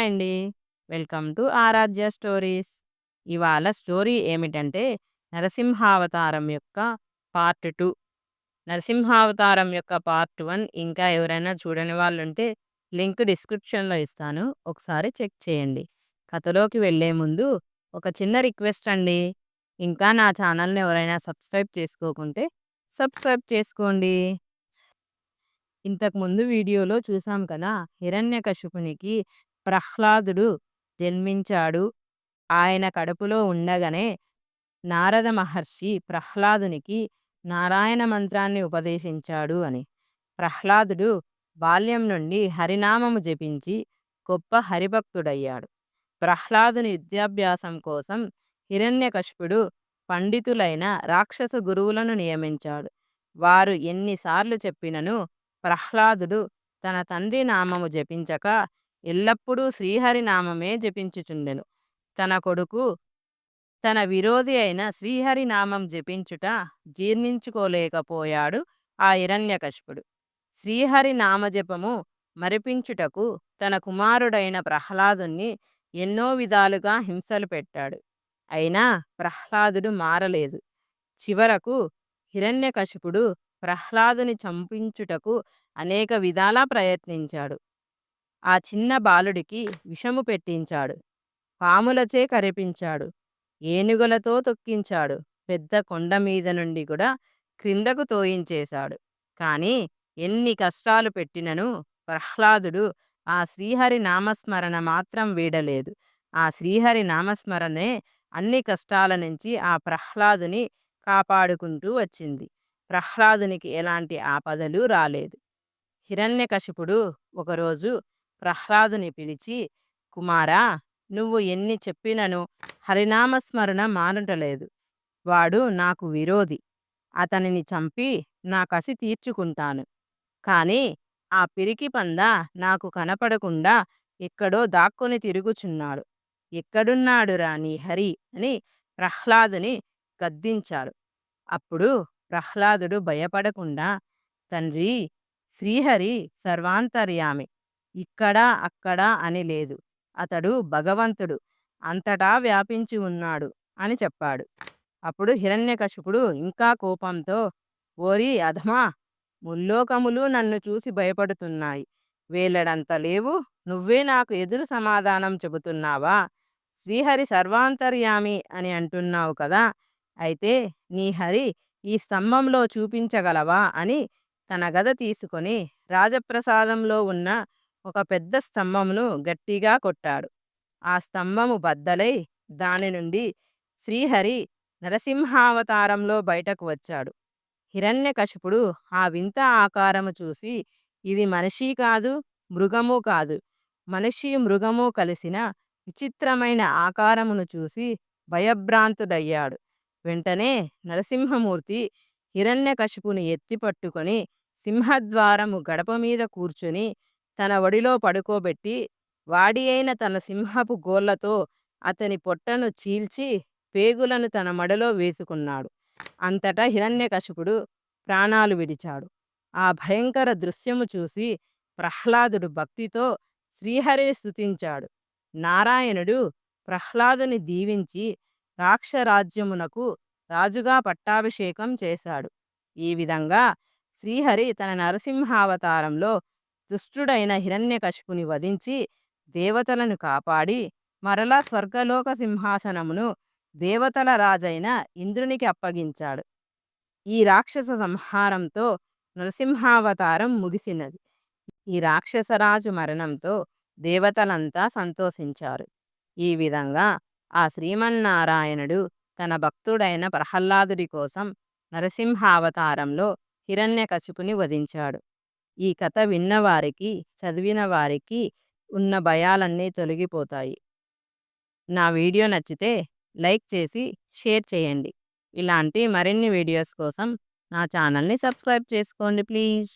Hi అండి. Welcome to Aaradhya stories. ఇవాళ story ఏమిటంటే నరసింహావతారం యొక్క పార్ట్ టూ నరసింహావతారం యొక్క పార్ట్ వన్ ఇంకా ఎవరైనా చూడని వాళ్ళు ఉంటే లింక్ డిస్క్రిప్షన్‌లో ఇస్తాను. ఒకసారి చెక్ చేయండి. కథలోకి వెళ్ళే ముందు ఒక చిన్న రిక్వెస్ట్ అండి. ఇంకా నా ఛానల్‌ని ఎవరైనా సబ్స్క్రైబ్ చేసుకోకుంటే సబ్స్క్రైబ్ చేసుకోండి. ఇంతకుముందు వీడియోలో చూసాం కదా! హిరణ్యకశిపునికి ప్రహ్లాదుడు జన్మించాడు. ఆయన కడుపులో ఉండగానే నారద మహర్షి ప్రహ్లాదునికి నారాయణ మంత్రాన్ని ఉపదేశించాడు అని. ప్రహ్లాదుడు బాల్యం నుండి హరినామము జపించి గొప్ప హరిభక్తుడయ్యాడు. ప్రహ్లాదుని విద్యాభ్యాసం కోసం హిరణ్యకశిపుడు పండితులైన రాక్షస గురువులను నియమించాడు. వారు ఎన్నిసార్లు చెప్పినను ప్రహ్లాదుడు తన తండ్రి నామము జపించక ఎల్లప్పుడూ శ్రీహరి నామమే జపించుచుండెను. తన కొడుకు తన విరోధి అయిన శ్రీహరినామం జపించుట జీర్ణించుకోలేకపోయాడు ఆ హిరణ్యకశిపుడు. శ్రీహరి నామజపము మరిపించుటకు తన కుమారుడైన ప్రహ్లాదుని ఎన్నో విధాలుగా హింసలు పెట్టాడు. అయినా ప్రహ్లాదుడు మారలేదు. చివరకు హిరణ్యకశిపుడు ప్రహ్లాదుని చంపించుటకు అనేక విధాలా ప్రయత్నించాడు. ఆ చిన్న బాలుడికి విషము పెట్టించాడు. పాములచే కరిపించాడు. ఏనుగులతో తొక్కించాడు. పెద్ద కొండ మీద నుండి కూడా క్రిందకు తోయించేశాడు. కానీ ఎన్ని కష్టాలు పెట్టినను ప్రహ్లాదుడు ఆ శ్రీహరి నామస్మరణ మాత్రం వీడలేదు. ఆ శ్రీహరి నామస్మరణే అన్ని కష్టాల నుంచి ఆ ప్రహ్లాదుని కాపాడుకుంటూ వచ్చింది. ప్రహ్లాదునికి ఎలాంటి ఆపదలు రాలేదు. హిరణ్యకశిపుడు ఒకరోజు ప్రహ్లాదుని పిలిచి కుమారా! నువ్వు ఎన్ని చెప్పినను హరినామస్మరణ మానటలేదు వాడు నాకు విరోధి. అతనిని చంపి నా కసి తీర్చుకుంటాను. కానీ ఆ పిరికి పంద నాకు కనపడకుండా ఎక్కడో దాక్కుని తిరుగుచున్నాడు. ఎక్కడున్నాడురా నీ హరి అని ప్రహ్లాదుని గద్దించాడు. అప్పుడు ప్రహ్లాదుడు భయపడకుండా తండ్రి శ్రీహరి సర్వాంతర్యామి. ఇక్కడ అక్కడ అని లేదు. అతడు భగవంతుడు. అంతటా వ్యాపించి ఉన్నాడు అని చెప్పాడు. అప్పుడు హిరణ్యకశిపుడు ఇంకా కోపంతో ఓరి అధమా! ముల్లోకములు నన్ను చూసి భయపడుతున్నాయి. వీలెడంత లేవు. నువ్వే నాకు ఎదురు సమాధానం చెబుతున్నావా? శ్రీహరి సర్వాంతర్యామి అని అంటున్నావు కదా! అయితే నీ హరి ఈ స్తంభంలో చూపించగలవా అని తన గద తీసుకొని రాజప్రసాదంలో ఉన్న ఒక పెద్ద స్తంభమును గట్టిగా కొట్టాడు. ఆ స్తంభము బద్దలై దాని నుండి శ్రీహరి నరసింహావతారంలో బయటకు వచ్చాడు. హిరణ్యకశిపుడు ఆ వింత ఆకారము చూసి ఇది మనిషి కాదు, మృగము కాదు. మనిషి మృగము కలిసిన విచిత్రమైన ఆకారమును చూసి భయభ్రాంతుడయ్యాడు. వెంటనే నరసింహమూర్తి హిరణ్యకశిపుని ఎత్తి పట్టుకొని సింహద్వారము గడప మీద కూర్చుని తన ఒడిలో పడుకోబెట్టి వాడి అయిన తన సింహపు గోళ్ళతో అతని పొట్టను చీల్చి పేగులను తన మడలో వేసుకున్నాడు. అంతటా హిరణ్యకశిపుడు ప్రాణాలు విడిచాడు. ఆ భయంకర దృశ్యము చూసి ప్రహ్లాదుడు భక్తితో శ్రీహరిని స్తుతించాడు. నారాయణుడు ప్రహ్లాదుని దీవించి రాక్షరాజ్యమునకు రాజుగా పట్టాభిషేకం చేశాడు. ఈ విధంగా శ్రీహరి తన నరసింహావతారంలో దుష్టుడైన హిరణ్యకశిపుని వధించి దేవతలను కాపాడి మరలా స్వర్గలోక సింహాసనమును దేవతల రాజైన ఇంద్రునికి అప్పగించాడు. ఈ రాక్షస సంహారంతో నరసింహావతారం ముగిసినది. ఈ రాక్షసరాజు మరణంతో దేవతలంతా సంతోషించారు. ఈ విధంగా ఆ శ్రీమన్నారాయణుడు తన భక్తుడైన ప్రహ్లాదుడి కోసం నరసింహావతారంలో హిరణ్యకశిపుని వధించాడు. ఈ కథ విన్నవారికి, చదివిన వారికి ఉన్న భయాలన్నీ తొలగిపోతాయి. నా వీడియో నచ్చితే లైక్ చేసి షేర్ చేయండి. ఇలాంటి మరిన్ని వీడియోస్ కోసం నా ఛానల్ని సబ్స్క్రైబ్ చేసుకోండి ప్లీజ్.